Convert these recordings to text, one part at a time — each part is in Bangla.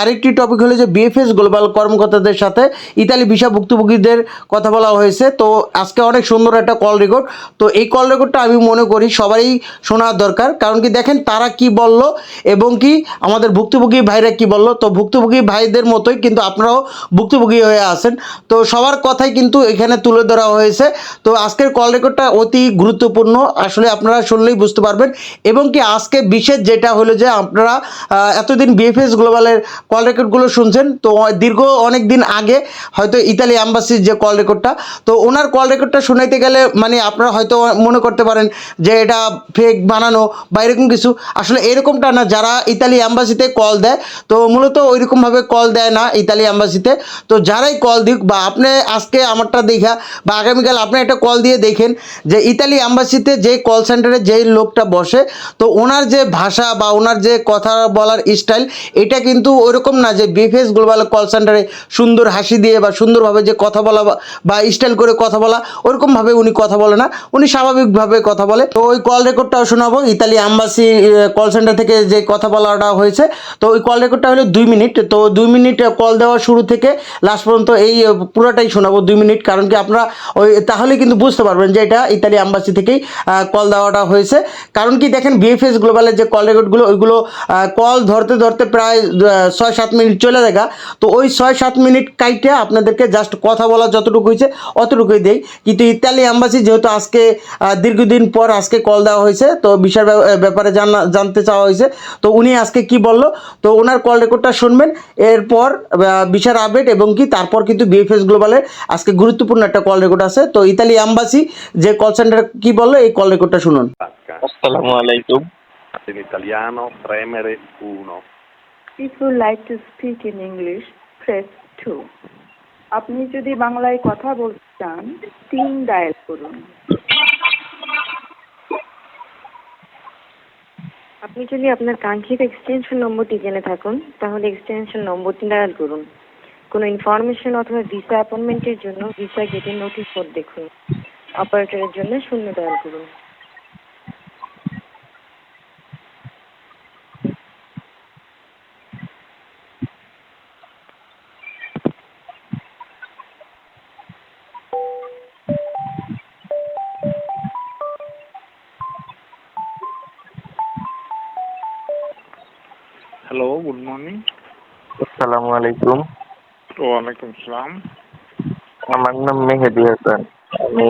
আরেকটি টপিক হলো যে বিএফএস গ্লোবাল কর্মকর্তাদের সাথে ইতালি ভিসা ভুক্তভোগীদের কথা বলা হয়েছে। তো আজকে অনেক সুন্দর একটা কল রেকর্ড তো এই কল রেকর্ডটা আমি মনে করি সবারই শোনার দরকার। কারণ কি দেখেন, তারা কি বলল এবং কি আমাদের ভুক্তভোগী ভাইরা কি বলল। তো ভুক্তভোগী ভাইদের মতোই কিন্তু আপনারাও ভুক্তভোগী হয়ে আছেন। তো সবার কথাই কিন্তু এখানে তুলে ধরা হয়েছে। তো আজকের কল রেকর্ডটা অতি গুরুত্বপূর্ণ। আসলে আপনারা শুনলেই বুঝতে পারবেন। এবং কি আজকে বিশেষ যেটা হলো যে আপনারা এতদিন বিএফএস গ্লোবালের কল রেকর্ডগুলো শুনছেন। তো দীর্ঘ অনেক দিন আগে হয়তো ইতালি অ্যাম্বাসির যে কল রেকর্ডটা তো ওনার কল রেকর্ডটা শোনাইতে গেলে মানে আপনারা হয়তো মনে করতে পারেন যে এটা ফেক বানানো বা এরকম কিছু। আসলে এরকমটা না, যারা ইতালি অ্যাম্বাসিতে কল দেয়, তো মূলত ওইরকমভাবে কল দেয় না ইতালি অ্যাম্বাসিতে তো। যারাই কল দিক বা আপনি আজকে আমারটা দেখা বা আগামীকাল আপনি একটা কল দিয়ে দেখেন যে ইতালি অ্যাম্বাসিতে যে কল সেন্টারে যেই লোকটা বসে, তো ওনার যে ভাষা বা ওনার যে কথা বলার স্টাইল এটা কিন্তু ওইরকম না যে বিএফএস গ্লোবাল কল সেন্টারে সুন্দর হাসি দিয়ে বা সুন্দরভাবে যে কথা বলা বা- স্টাইল করে কথা বলা, ওরকমভাবে উনি কথা বলে না। উনি স্বাভাবিকভাবে কথা বলে। তো ওই কল রেকর্ডটাও শোনাবো। ইতালি অ্যাম্বাসি কল সেন্টার থেকে যে কথা বলাটা হয়েছে, তো ওই কল রেকর্ডটা হলো দুই মিনিট। তো দুই মিনিট কল দেওয়া শুরু থেকে লাস্ট পর্যন্ত এই পুরোটাই শোনাবো দুই মিনিট। কারণ কি আপনারা ওই, তাহলে কিন্তু বুঝতে পারবেন যে এটা ইতালি অ্যাম্বাসি থেকেই কল দেওয়াটা হয়েছে। কারণ কি দেখেন বিএফএস গ্লোবালের যে কল রেকর্ডগুলো, ওইগুলো কল ধরতে ধরতে প্রায় ছয় সাত মিনিট চলে দেখা তো ওই ছয় সাত মিনিট কাইটে আপনাদেরকে জাস্ট কথা বলা যতটুকু হয়েছে অতটুকুই দেই কিন্তু ইতালি অ্যাম্বাসি যেহেতু আজকে দীর্ঘদিন পর আজকে কল দেওয়া হয়েছে তো বিষয়ের ব্যা- ব্যাপারে জানা জানতে চাওয়া হয়েছে তো উনি আজকে কি বলল তো ওনার কল রেকর্ডটা শুনবেন এরপর বিষয়ের আপডেট এবং কি তারপর কিন্তু বিএফএস গ্লোবালের আজকে গুরুত্বপূর্ণ একটা কল রেকর্ড আছে তো ইতালি অ্যাম্বাসি যে কল সেন্টার কি বলল এই কল রেকর্ডটা শুনুন. Assalamu alaikum. In italiano premere 1. If you like to speak in English, press 2. আপনি যদি বাংলায় কথা বলতে চান তিন ডায়াল করুন। আপনি যদি আপনার কাঙ্ক্ষিত এক্সটেনশন নম্বরটি জেনে থাকুন তাহলে এক্সটেনশন নম্বরটি ডায়াল করুন। কোনো ইনফরমেশন অথবা ভিসা অ্যাপয়েন্টমেন্টের জন্য ভিসা গেটের নোটিশ বোর্ড দেখুন। অপারেটরের জন্য শূন্য ডায়াল করুন। মর্নিং আসসালামু আলাইকুম। ওয়ালাইকুম সালাম। আমার নাম মেহেদি হাসান। আমি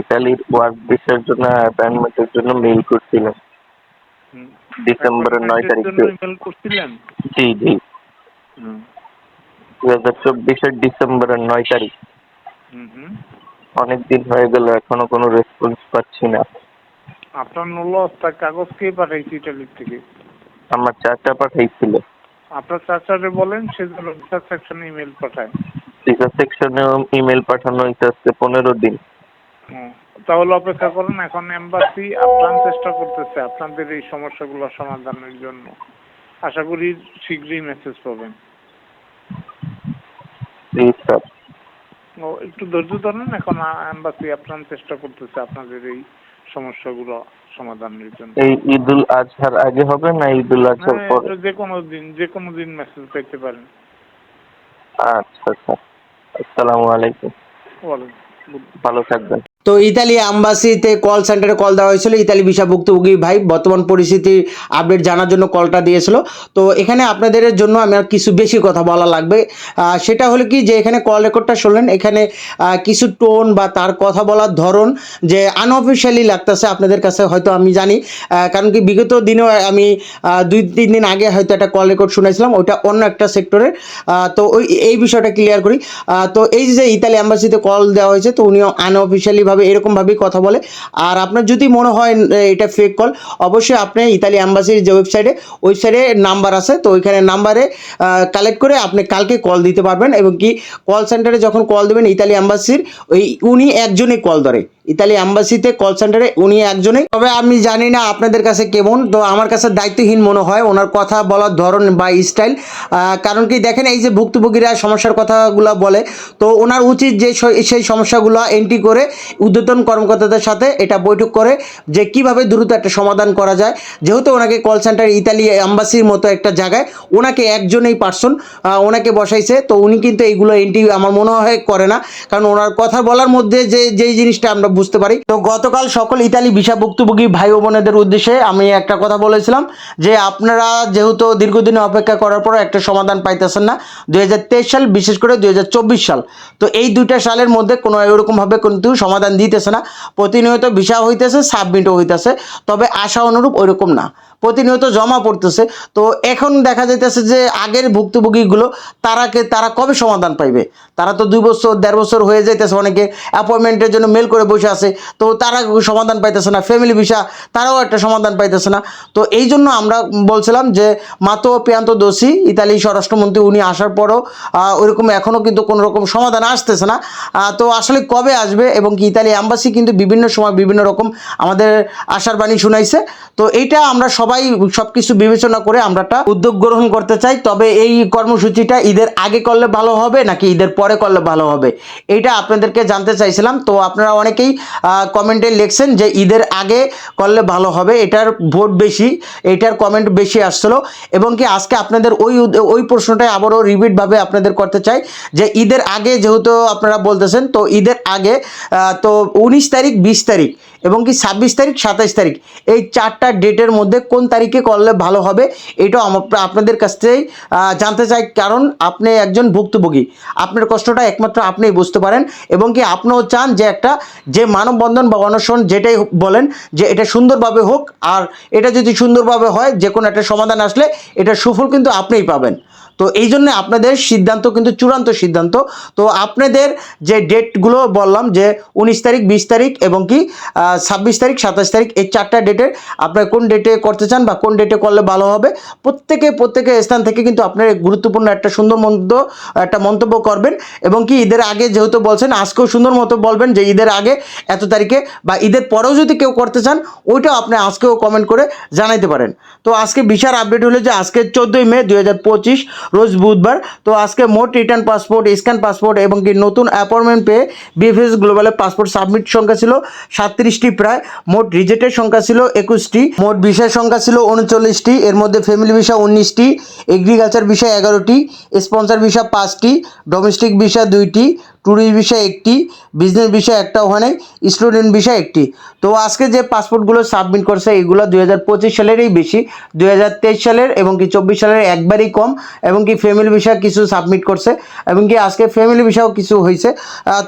ইতালির ওয়ার্ক ভিসার জন্য অ্যাপয়েন্টমেন্টের জন্য মেইল করছিলাম। ডিসেম্বরের নয় তারিখে। করছিলেন? জি জি। দু হাজার চব্বিশের ডিসেম্বরের নয় তারিখ। অনেক দিন হয়ে গেল এখনও কোনো রেসপন্স পাচ্ছি না। আপনার নলস্তা কাগজ কে পাঠাইছে ইটালির থেকে? আমার চাচা পাঠাইছিল। আপনার চাচারে বলেন সে যেন রিসার্চ সেকশনে ইমেল পাঠায়। ভিসা সেকশনে ইমেল পাঠানো আজকে পনেরো দিন। তাহলে অপেক্ষা করুন এখন এম্বাসি আপ্রাণ চেষ্টা করতেছে আপনাদের এই সমস্যাগুলো সমাধানের জন্য। আশা করি শীঘ্রই মেসেজ পাবেন। ও একটু ধৈর্য ধরুন এখন এম্বাসি আপ্রাণ চেষ্টা করতেছে আপনাদের এই সমস্যাগুলো সমাধানের জন্য। এই ঈদুল আজহার আগে হবে না ঈদুল আজহার পরে? যে কোনো দিন যে কোনো দিন মেসেজ পেতে পারেন। আচ্ছা আচ্ছা। আসসালামু আলাইকুম। ভালো থাকবেন। তো ইতালি অ্যাম্বাসিতে কল সেন্টারে কল দেওয়া হয়েছিল, ইতালি ভিসা ভুক্তভোগী ভাই। বর্তমান পরিস্থিতি আপডেট জানার জন্য কলটা দিয়েছিল। তো এখানে আপনাদের জন্য আমি আর কিছু বেশি কথা বলা লাগবে। সেটা হলো কি যে এখানে কল রেকর্ডটা শুনলেন, এখানে কিছু টোন বা তার কথা বলার ধরন যে আনঅফিসিয়ালি লাগতেছে আপনাদের কাছে, হয়তো আমি জানি। কারণ কি বিগত দিনেও আমি দুই, তিন দিন আগে হয়তো একটা কল রেকর্ড শুনেছিলাম ওইটা অন্য একটা সেক্টরের তো ওই, এই বিষয়টা ক্লিয়ার করি। তো এই যে ইতালি অ্যাম্বাসিতে কল দেওয়া হয়েছে, তো উনিও আনঅফিসিয়ালি এইভাবে এরকমভাবেই কথা বলে। আর আপনার যদি মনে হয় এটা ফেক কল অবশ্যই আপনি ইতালি অ্যাম্বাসির যে ওয়েবসাইটে ওয়েবসাইটে নাম্বার আছে। তো ওইখানে নাম্বারে কালেক্ট করে আপনি কালকে কল দিতে পারবেন। এবং কি কল সেন্টারে যখন কল দেবেন, ইতালি অ্যাম্বাসির ওই উনি একজনই কল ধরে। ইতালি অ্যাম্বাসিতে কল সেন্টারে উনি একজনই। তবে আমি জানি না আপনাদের কাছে কেমন তো আমার কাছে দায়িত্বহীন মনে হয় ওনার কথা বলার ধরন বা স্টাইল কারণ কি দেখেন, এই যে ভুক্তভোগীরা সমস্যার কথাগুলো বলে, তো ওনার উচিত যে সেই সমস্যাগুলো এন্ট্রি করে ঊর্ধ্বতন কর্মকর্তাদের সাথে এটা বৈঠক করে যে কীভাবে দ্রুত একটা সমাধান করা যায়। যেহেতু ওনাকে কল সেন্টার ইতালি অ্যাম্বাসির মতো একটা জায়গায়, ওনাকে একজনেই পার্সন ওনাকে বসাইছে, তো উনি কিন্তু এইগুলো এন্ট্রি আমার মনে হয় করে না। কারণ ওনার কথা বলার মধ্যে যে, যেই জিনিসটা আমরা বুঝতে পারি। তো গতকাল সকল ইতালি ভিসা ভুক্তভোগী ভাই ও বোনেদের উদ্দেশ্যে আমি একটা কথা বলেছিলাম যে আপনারা যেহেতু দীর্ঘদিন অপেক্ষা করার পর একটা সমাধান পাইতেছেন না, দুই হাজার তেইশ সাল বিশেষ করে দুই হাজার চব্বিশ সাল। তো এই দুইটা সালের মধ্যে কোনো এরকমভাবে কিন্তু সমাধান দিতেছে না। প্রতিনিয়ত ভিসা হইতেছে, সাবমিটও হইতেছে। তবে আশা অনুরূপ ওইরকম না। প্রতিনিয়ত জমা পড়তেছে। তো এখন দেখা যাইতেছে যে আগের ভুক্তভোগীগুলো, তারাকে তারা কবে সমাধান পাইবে? তারা তো দুই বছর, দেড় বছর হয়ে যাইতেছে অনেকে অ্যাপয়েন্টমেন্টের জন্য মেল করে বসে আছে। তো তারা সমাধান পাইতেছে না ফ্যামিলি ভিসা তারাও একটা সমাধান পাইতেছে না। তো এই জন্য আমরা বলছিলাম যে মাতো পিয়ান্ত দোষী, ইতালি স্বরাষ্ট্রমন্ত্রী, উনি আসার পরও ওইরকম এখনও কিন্তু কোনো রকম সমাধান আসতেছে না। তো আসলে কবে আসবে এবং কি ইতালি অ্যাম্বাসি কিন্তু বিভিন্ন সময় বিভিন্ন রকম আমাদের আশার বাণী শুনাইছে। তো এইটা আমরা সবাই সব কিছু বিবেচনা করে আমরা একটা উদ্যোগ গ্রহণ করতে চাই। তবে এই কর্মসূচিটা ঈদের আগে করলে ভালো হবে নাকি ঈদের পরে করলে ভালো হবে? এটা আপনাদেরকে জানতে চাইছিলাম। তো আপনারা অনেকেই কমেন্টে লিখছেন যে ঈদের আগে করলে ভালো হবে। এটার ভোট বেশি, এটার কমেন্ট বেশি আসছিল। এবং কি আজকে আপনাদের ওই ওই প্রশ্নটাই আবারও রিপিটভাবে আপনাদের করতে চাই যে ঈদের আগে যেহেতু আপনারা বলতেছেন, তো ঈদের আগে তো উনিশ তারিখ, বিশ তারিখ এবং কি ছাব্বিশ তারিখ, সাতাইশ তারিখ। এই চারটা ডেটের মধ্যে কোন তারিখে করলে ভালো হবে, এটাও আপনাদের কাছ থেকেই জানতে চাই। কারণ আপনি একজন ভুক্তভোগী। আপনার কষ্টটা একমাত্র আপনিই বুঝতে পারেন এবং কি আপনিও চান যে একটা, যে মানববন্ধন বা অনশন যেটাই বলেন, যে এটা সুন্দরভাবে হোক, আর এটা যদি সুন্দরভাবে হয় যে কোনো একটা সমাধান আসলে এটা সুফল কিন্তু আপনিই পাবেন। তো এই জন্য আপনাদের সিদ্ধান্ত কিন্তু চূড়ান্ত সিদ্ধান্ত। তো আপনাদের যে ডেটগুলো বললাম যে উনিশ তারিখ, বিশ তারিখ এবং কি ছাব্বিশ তারিখ, সাতাশ তারিখ, এই চারটা ডেটের আপনার কোন ডেটে করতে চান বা কোন ডেটে করলে ভালো হবে, প্রত্যেকে প্রত্যেকের স্থান থেকে কিন্তু আপনার গুরুত্বপূর্ণ একটা সুন্দর মন্ত একটা মন্তব্য করবেন এবং কি ঈদের আগে যেহেতু বলছেন, আজকেও সুন্দর মতো বলবেন যে ঈদের আগে এত তারিখে বা ঈদের পরেও যদি কেউ করতে চান, ওইটাও আপনি আজকেও কমেন্ট করে জানাইতে পারেন। তো আজকে বিশাল আপডেট হলো যে আজকে চোদ্দোই মে দু হাজার পঁচিশ রোজ বুধবার। তো আজকে মোট রিটার্ন পাসপোর্ট স্ক্যান পাসপোর্ট এবং কি নতুন অ্যাপয়েন্টমেন্ট পেয়ে বিএফএস গ্লোবালের পাসপোর্ট সাবমিট সংখ্যা ছিল সাতত্রিশটি প্রায়। মোট রিজেক্টের সংখ্যা ছিল একুশটি। মোট বিষয়ের সংখ্যা ছিল উনচল্লিশটি। এর মধ্যে ফ্যামিলি ভিসা উনিশটি এগ্রিকালচার বিষয় এগারোটি স্পন্সর ভিসা পাঁচটি ডোমেস্টিক ভিসা দুইটি ট্যুরিস্ট বিষয় একটি বিজনেস বিষয় একটা ওখানে স্টুডেন্ট বিষয় একটি। তো আজকে যে পাসপোর্টগুলো সাবমিট করছে, এগুলো দুই হাজার পঁচিশ সালেরই বেশি, দুই হাজার তেইশ সালের এবং কি চব্বিশ সালের একবারই কম এবং কি ফ্যামিলি ভিসা কিছু সাবমিট করছে এবং কি আজকে ফ্যামিলি ভিসাও কিছু হয়েছে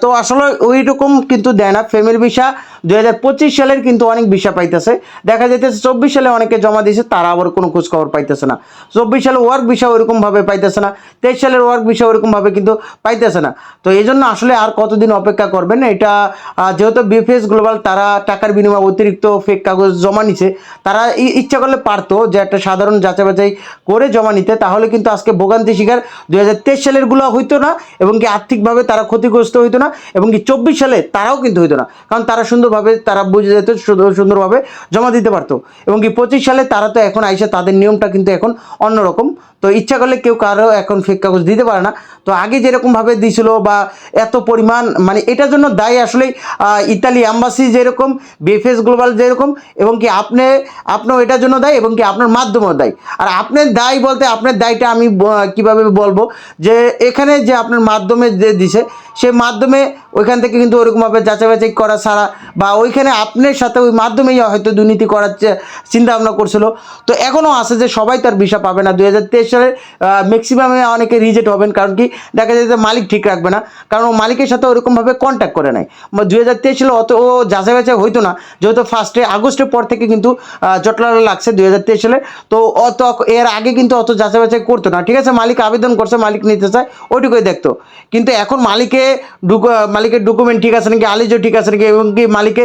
তো আসলে ওই রকম কিন্তু দেয় না। ফ্যামিলি ভিসা দুই হাজার পঁচিশ সালের কিন্তু অনেক ভিসা পাইতেছে। দেখা যাইতেছে চব্বিশ সালে অনেকে জমা দিয়েছে, তারা আবার কোনো খোঁজখবর পাইতেছে না। চব্বিশ সালে ওয়ার্ক ভিসা ওইরকমভাবে পাইতেছে না, তেইশ সালের ওয়ার্ক ভিসা ওইরকমভাবে কিন্তু পাইতেছে না। তো এই জন্য আসলে আর কতদিন অপেক্ষা করবেন? এটা যেহেতু বিএফএস গ্লোবাল তারা টাকার বিনিময়ে অতিরিক্ত ফেক কাগজ জমা নিছে। তারা ইচ্ছা করলে পারতো যে একটা সাধারণ যাচাই বাছাই করে জমা নিতে। তাহলে কিন্তু আজকে ভোগান্তি শিকার দুই হাজার তেইশ সালেরগুলো হইতো না, এবং কি আর্থিকভাবে তারা ক্ষতিগ্রস্ত হইতো না, এবং কি চব্বিশ সালে তারাও কিন্তু হইতো না। কারণ তারা সুন্দরভাবে তারা বুঝে যেত, সুন্দর- সুন্দরভাবে জমা দিতে পারতো। এবং কি পঁচিশ সালে তারা তো এখন আইসে তাদের নিয়মটা কিন্তু এখন অন্যরকম। তো ইচ্ছা করলে কেউ কারও এখন ফেক কাগজ দিতে পারে না। তো আগে যেরকমভাবে দিছিল বা এত পরিমাণ মানে এটার জন্য দায়ী আসলে ইতালি অ্যাম্বাসি যেরকম বিএফএস গ্লোবাল যেরকম, এবং কি আপনি, আপনিও এটার জন্য দায়ী এবং কি আপনার মাধ্যমেও দায়ী। আর আপনার দায়ী বলতে আপনার দায়টা আমি কীভাবে বলব? যে এখানে যে আপনার মাধ্যমে যে দিছে সে মাধ্যমে ওইখান থেকে কিন্তু ওরকমভাবে যাচাই করা ছাড়া বা ওইখানে আপনার সাথে ওই মাধ্যমেই হয়তো দুর্নীতি করার চে- চিন্তা ভাবনা করছিল। তো এখনও আছে যে সবাই তার ভিসা পাবে না। দুই হাজার তেইশ সালে ম্যাক্সিমামে অনেকে রিজেক্ট হবেন। কারণ কি? দেখা যায় যে মালিক ঠিক রাখবে না। কারণ ও মালিকের সাথে ওরকমভাবে কন্ট্যাক্ট করে নেয় দুই হাজার তেইশ সালে অত ও যাচাই বাছাই হইতো না। যেহেতু ফার্স্টে আগস্টের পর থেকে কিন্তু জটলা লাগছে দুই হাজার তেইশ সালে। তো অত এর আগে কিন্তু অত যাচাই বাছাই করতো না। ঠিক আছে? মালিক আবেদন করছে, মালিক নিতে চায়, ওইটুকুই দেখতো। কিন্তু এখন মালিকে মালিকে মালিকের ডকুমেন্ট ঠিক আছে নাকি, আলিজও ঠিক আছে নাকি, এবং কি মালিকে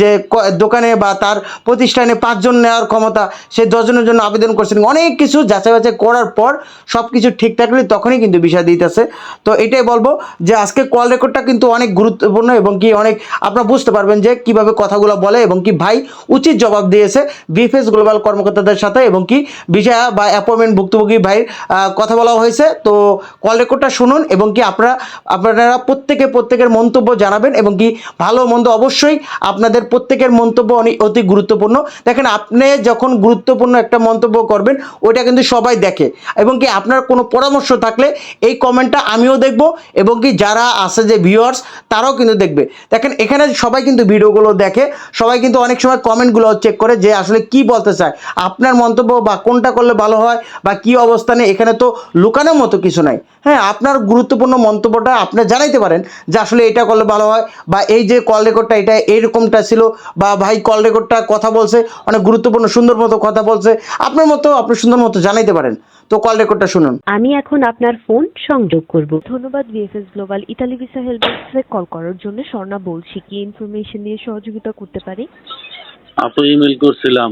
যে- দোকানে বা তার প্রতিষ্ঠানে পাঁচজন নেওয়ার ক্ষমতা, সে দশজনের জন্য আবেদন করছেন অনেক কিছু যাচাই বাছাই করার পর সব কিছু ঠিক থাকলে তখনই কিন্তু বিষয় দিতেছে। তো এটাই বলব যে আজকে কল রেকর্ডটা কিন্তু অনেক গুরুত্বপূর্ণ এবং কি অনেক, আপনারা বুঝতে পারবেন যে কীভাবে কথাগুলো বলে এবং কি ভাই উচিত জবাব দিয়েছে বিএফএস গ্লোবাল কর্মকর্তাদের সাথে এবং কি বিষয় বা অ্যাপয়েন্টমেন্ট ভুক্তভোগী ভাইয়ের কথা বলা হয়েছে। তো কল রেকর্ডটা শুনুন এবং কি আপনারা আপনারা প্রত্যেকে প্রত্যেকের মন্তব্য জানাবেন এবং কি ভালো মন্দ অবশ্যই আপনাদের প্রত্যেকের মন্তব্য অনেক অতি গুরুত্বপূর্ণ। দেখেন, আপনি যখন গুরুত্বপূর্ণ একটা মন্তব্য করবেন, ওইটা কিন্তু সবাই দেখে। এবং কি আপনার কোনো পরামর্শ থাকলে এই কমেন্টটা আমিও দেখব এবং কি যারা আছে যে ভিউয়ার্স তারাও কিন্তু দেখবে। দেখেন, এখানে সবাই কিন্তু ভিডিওগুলো দেখে, সবাই কিন্তু অনেক সময় কমেন্টগুলো চেক করে যে আসলে কি বলতে চায়। আপনার মন্তব্য বা কোনটা করলে ভালো হয় বা কি অবস্থানে এখানে তো লুকানোর মতো কিছু নাই। হ্যাঁ আপনার গুরুত্বপূর্ণ মন্তব্যটা আপনি জানাইতে পারেন যে আসলে এটা করলে ভালো হয় বা এই যে কল রেকর্ডটা এটা এইরকমটা ছিল বা ভাই কল রেকর্ডটা কথা বলছে অনেক গুরুত্বপূর্ণ সুন্দর মতো কথা বলছে আপনার মতো আপনি সুন্দর মতো জানাইতে পারেন। তো কল রেকর্ডটা শুনুন। আমি এখন আপনার ফোন সংযোগ করব। ধন্যবাদ VFS global Italy visa help ডেস্কে কল করার জন্য। স্বর্ণা বলছি কি ইনফরমেশন দিয়ে সহযোগিতা করতে পারি? আপু ইমেল করছিলাম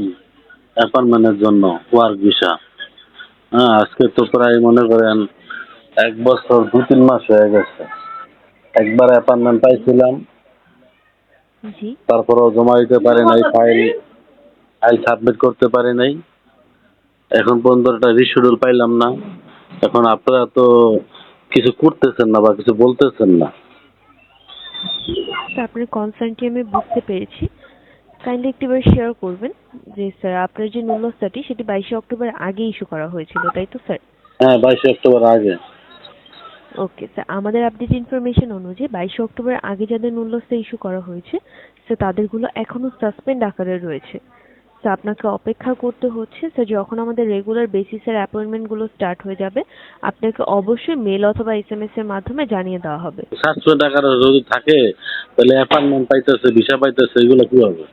অ্যাপার্টমেন্টের জন্য ওয়ার্ক ভিসা হ্যাঁ আজকে তো প্রায় মনে করেন এক বছর দু তিন মাস হয়ে গেছে। একবার অ্যাপার্টমেন্ট পাইছিলাম। জি। তারপরেও জমা দিতে পারি নাই ফাইল ফাইল সাবমিট করতে পারি নাই। এখন পর্যন্ত একটা রিশিডিউল পাইলাম না। এখন আপনারা তো কিছু করতেছেন না বা কিছু বলতেছেন না। স্যার আপনার কনসার্নটি আমি বুঝতে পেরেছি। কাইন্ডলি একটিবার শেয়ার করবেন যে স্যার আপনার যে নুল্যস্থাটি সেটি বাইশে অক্টোবর আগে ইস্যু করা হয়েছিল তাই তো স্যার? হ্যাঁ বাইশে অক্টোবর আগে। ওকে স্যার আমাদের আপডেট ইনফরমেশন অনুযায়ী বাইশে অক্টোবর আগে যাদের নুল্যস্থা ইস্যু করা হয়েছে স্যার তাদেরগুলো এখনও সাসপেন্ড আকারে রয়েছে। স্যার আপনাকে অপেক্ষা করতে হচ্ছে স্যার যখন আমাদের রেগুলার বেসিসের অ্যাপয়েন্টমেন্টগুলো স্টার্ট হয়ে যাবে আপনাকে অবশ্যই মেল অথবা এসএমএস এর মাধ্যমে জানিয়ে দেওয়া হবে। সাতশো টাকার যদি থাকে তাহলে অ্যাপার্টমেন্ট পাইতেছে ভিসা পাইতেছে এগুলো কি হবে?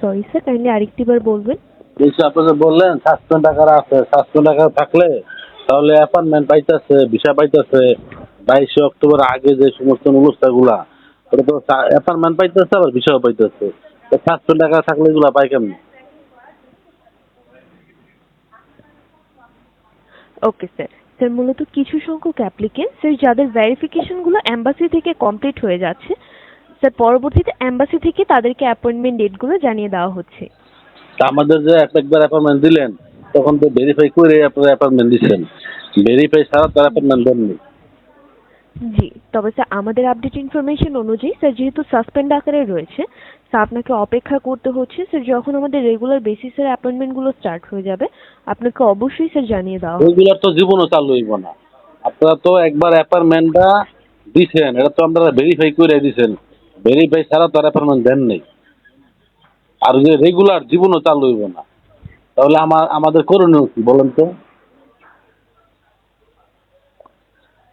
সরি স্যার কাইন্ডলি আরেকটিবার বলবেন। বললেন টাকার আছে টাকা থাকলে তাহলে পাইতেছে ভিসা পাইতেছে। বাইশে অক্টোবর আগে যে সমস্ত ওটা তো পাইতেছে, আবার ভিসাও পাইতেছে। টাকা থাকলে পাই ওকে স্যার স্যার মূলত কিছু সংখ্যক অ্যাপ্লিকেন্ট স্যার যাদের ভেরিফিকেশনগুলো এম্বাসি থেকে কমপ্লিট হয়ে যাচ্ছে স্যার পরবর্তীতে এম্বাসি থেকে তাদেরকে অ্যাপয়েন্টমেন্ট ডেটগুলো জানিয়ে দেওয়া হচ্ছে। তা আমাদের যে এক একবার অ্যাপার্টমেন্ট দিলেন তখন তো ভেরিফাই করে আপনারা অ্যাপার্টমেন্ট দিচ্ছেন। ভেরিফাই ছাড়া তো অ্যাপার্টমেন্ট দেননি। জি তবে স্যার আমাদের আপডেট ইনফরমেশন অনুযায়ী স্যার যেহেতু সাসপেন্ড আকারে রয়েছে স্যার আপনাকে অপেক্ষা করতে হচ্ছে স্যার যখন আমাদের রেগুলার বেসিসের অ্যাপয়েন্টমেন্টগুলো স্টার্ট হয়ে যাবে আপনাকে অবশ্যই স্যার জানিয়ে দেওয়া ওইগুলার তো জীবনও চালু হইব না। আপনারা তো একবার অ্যাপার্টমেন্টটা দিছেন এটা তো আপনারা ভেরিফাই করে দিছেন। ভেরিফাই ছাড়া তো অ্যাপার্টমেন্ট দেন নেই আর যে রেগুলার জীবনও চালু হইব না। তাহলে আমার আমাদের করণীয় কি বলেন তো?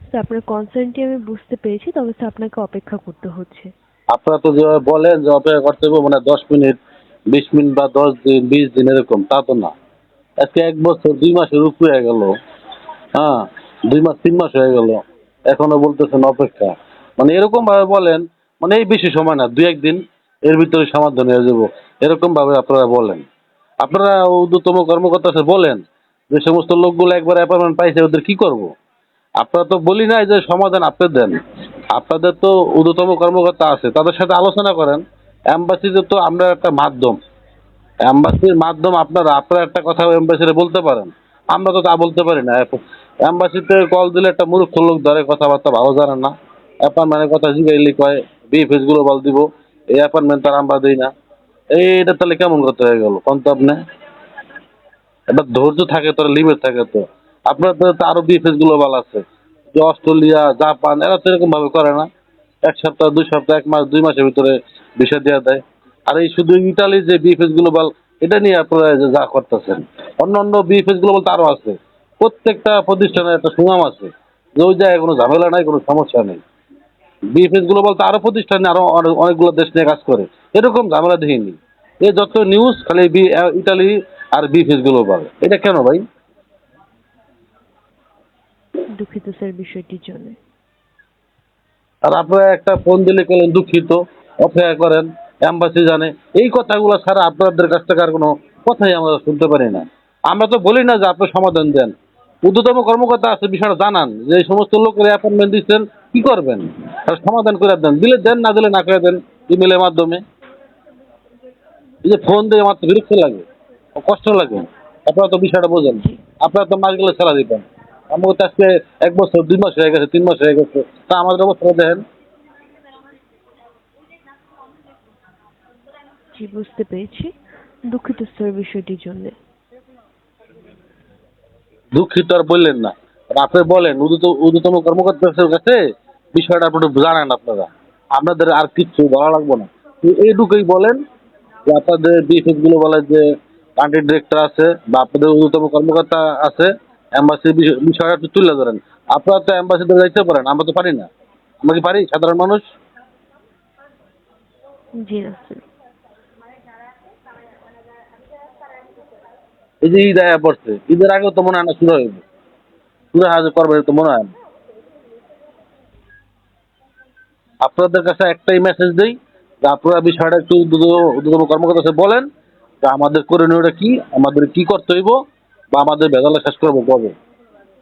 স্যার আপনার কনসার্নটি আমি বুঝতে পেরেছি তবে স্যার আপনাকে অপেক্ষা করতে হচ্ছে। আপনারা তো যেভাবে বলেন যে অপেক্ষা করতে হবে মানে দশ মিনিট বিশ মিনিট বা দশ দিন বিশ দিন এরকম তা তো না। আজকে এক বছর দুই মাসের উপরে হয়ে গেল। হ্যাঁ দুই মাস তিন মাস হয়ে গেল। এখনও বলতেছেন অপেক্ষা। মানে এরকম ভাবে বলেন মানে এই বেশি সময় না দু একদিন এর ভিতরে সমাধান হয়ে যাব। এরকম ভাবে আপনারা বলেন। আপনারা ঊর্ধ্বতম কর্মকর্তা বলেন যে সমস্ত লোকগুলো একবার অ্যাপয়েন্টমেন্ট পাইছে, ওদের কি করব? আপনারা তো বলি নাই যে সমাধান আপনি দেন। আপনাদের তো ঊর্ধ্বতম কর্মকর্তা আছে, তাদের সাথে আলোচনা করেন। অ্যাম্বাসিতে তো আমরা একটা মাধ্যম। অ্যাম্বাসির মাধ্যম আপনারা আপনারা একটা কথা অ্যাম্বাসিরে বলতে পারেন। আমরা তো তা বলতে পারি না। অ্যাম্বাসিতে কল দিলে একটা মূর্খ লোক ধরে, কথাবার্তা ভালো জানে না। অ্যাপার্টমেন্টের কথা জিগাইলি কয় বিএফএসগুলো বল দিব। এই অ্যাপার্টমেন্ট তার আমরা দিই না। এইটা তাহলে কেমন কথা হয়ে গেল? কোন তো আপনি? একটা ধৈর্য থাকে তোর লিমিট থাকে তো আপনাদের তো আরও বিএফএস গ্লোবাল আছে। যে অস্ট্রেলিয়া, জাপান, এরা তো এরকম ভাবে করে না। এক সপ্তাহ, দুই সপ্তাহ, এক মাস, দুই মাসের ভিতরে বিষয় দেওয়া দেয়। আর এই শুধু ইটালি যে বিএফএস গ্লোবাল এটা নিয়ে আপনারা যা করতেছেন। অন্য অন্য বিএফএস গ্লোবাল তো আরও আছে। প্রত্যেকটা প্রতিষ্ঠানের একটা সুনাম আছে। যে ওই জায়গায় কোনো ঝামেলা নাই, কোনো সমস্যা নেই। বিএফএস গ্লোবাল তো আরও প্রতিষ্ঠানে আরও অনেকগুলো দেশ নিয়ে কাজ করে। এরকম ঝামেলা দেখিনি। এই যত নিউজ খালি ইটালি আর বিএফএস গ্লোবাল এটা কেন ভাই? দুঃখিত স্যার বিষয়টির জন্য। আর আপনারা একটা ফোন দিলে বলেন দুঃখিত অপেক্ষা করেন অ্যাম্বাসি জানে। এই কথাগুলো ছাড়া আপনাদের কাছ থেকে আর কোনো কথাই আমরা শুনতে পারি না। আমরা তো বলি না যে আপনি সমাধান দেন। ঊর্ধ্বতম কর্মকর্তা আছে বিষয়টা জানান। যে এই সমস্ত লোকের অ্যাপয়েন্টমেন্ট দিচ্ছেন কি করবেন? আর সমাধান করে দেন। দিলে দেন না দিলে না করে দেন ইমেলের মাধ্যমে। এই যে ফোন দিয়ে আমার তো বিরক্ত লাগে কষ্ট লাগে। আপনারা তো বিষয়টা বোঝেন। আপনারা তো মাসগুলো স্যালারি পান আমাকে তো আজকে এক বছর দুই মাস হয়ে গেছে তিন মাস হয়ে গেছে। তা আমাদের অবস্থা দেখেন। জি বুঝতে পেরেছি। দুঃখিত স্যার বিষয়টির জন্য। দুঃখিত আর বললেন না। আপনি বলেন ঊর্ধ্বতম কর্মকর্তাদের কাছে বিষয়টা আপনি জানান আপনারা। আপনাদের আর কিচ্ছু বলা লাগবে না। তো এইটুকুই বলেন যে আপনাদের বিএফএসগুলো বলে যে কান্ট্রি ডিরেক্টর আছে বা আপনাদের ঊর্ধ্বতম কর্মকর্তা আছে অ্যাম্বাসির বিষয়টা একটু তুলে ধরেন। আপনারা তো অ্যাম্বাসিতে যাইতে পারেন আমরা তো পারি না। আমরা কি পারি সাধারণ মানুষ? জি এই যে ঈদ আয়া পড়ছে ঈদের আগেও তো মনে হয় না শুরু হইবে শুরু হাজ করবে তো মনে হয় না। আপনাদের কাছে একটাই মেসেজ দেই, যে আপনারা বিষয়টা একটু ঊর্ধ্বতম কর্মকর্তার কাছে বলেন, যে আমাদের করণীয়টা কি, আমাদের কি করতে হইব, বা আমাদের ভেজালে শেষ করব কবে।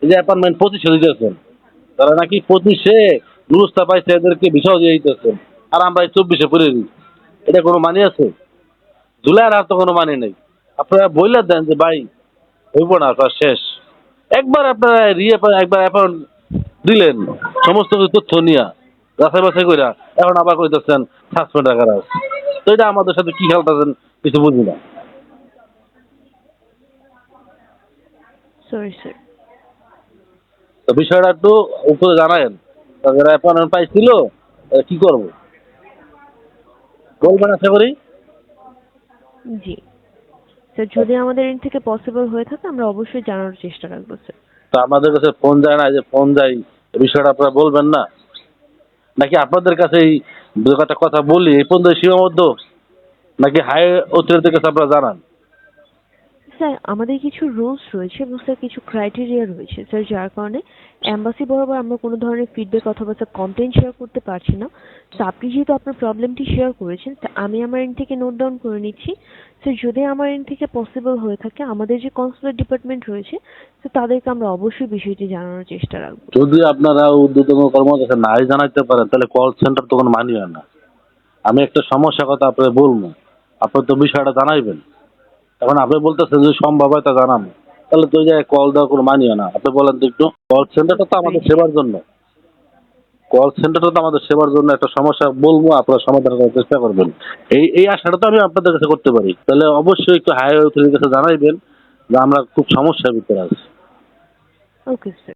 এই যে অ্যাপার্টমেন্ট পঁচিশে দিতেছেন, তারা নাকি পঁচিশে নুরুস্তা পাইছে, এদেরকে বিষয় দিয়ে দিতেছেন, আর আমরা এই চব্বিশে পড়ে দিই। এটা কোনো মানি আছে? জুলাইয়ের তো কোনো মানি নেই। আপনারা বইলে দেন যে, ভাই, হইব না আপনার শেষ। একবার আপনারা রিয়ে একবার অ্যাকাউন্ট দিলেন, সমস্ত তথ্য নিয়ে। যাচাই বাছাই কইরা এখন আবার কইতেছেন সাসপেন্ড রাখার আছে তো এটা আমাদের সাথে কি খেলতেছেন কিছু বুঝি না। সরি স্যার তো বিষয়টা একটু উপরে জানায়েন। তাদের অ্যাপয়েন্টমেন্ট পাইছিল কি করব? বলবেন আশা করি? জি। স্যার যদি আমাদের এন্ড থেকে পসিবল হয়ে থাকে আমরা অবশ্যই জানানোর চেষ্টা রাখব স্যার তো আমাদের কাছে ফোন যায় না যে ফোন যায় বিষয়টা আপনারা বলবেন না। নাকি আপনাদের কাছে এই একটা কথা বলি? এই পর্যন্ত সীমাবদ্ধ? নাকি হাই অথরিটির কাছে আপনারা জানান? স্যার, আমাদের কিছু রুলস রয়েছে এবং, স্যার, কিছু ক্রাইটেরিয়া রয়েছে। স্যার, যার কারণে অ্যাম্বাসি বরাবর আমরা কোনো ধরনের ফিডব্যাক অথবা, স্যার কমপ্লেন শেয়ার করতে পারছি না। তো আপনি যেহেতু আপনার প্রবলেমটি শেয়ার করেছেন, তা আমি আমার এন্ড থেকে নোট ডাউন করে নিচ্ছি। স্যার যদি আমার এন্ড থেকে পসিবল হয়ে থাকে আমাদের যে কনসুলার ডিপার্টমেন্ট রয়েছে তো তাদেরকে আমরা অবশ্যই বিষয়টি জানানোর চেষ্টা রাখব। যদি আপনারা ঊর্ধ্বতন কর্মকর্তা নাই জানাইতে পারেন তাহলে কল সেন্টার তখন মানি হয় না আমি একটা সমস্যার কথা আপনাদের বলব। আপনি তো বিষয়টা জানাইবেন। এখন আপনি বলতেছেন যদি সম্ভব হয় তা জানাব। তাহলে তো ওই জায়গায় কল দেওয়া কোনো মানি হয় না আপনি বলেন তো একটু কল সেন্টারটা তো আমাদের সেবার জন্য। কল সেন্টারটা তো আমাদের সেবার জন্য একটা সমস্যা বলব, আপনারা সমাধান করার চেষ্টা করবেন। এই এই আশাটা তো আমি আপনাদের কাছে করতে পারি। তাহলে অবশ্যই একটু হাই অথরিটির কাছে জানাইবেন যে আমরা খুব সমস্যার ভিতরে আছি। Okay sir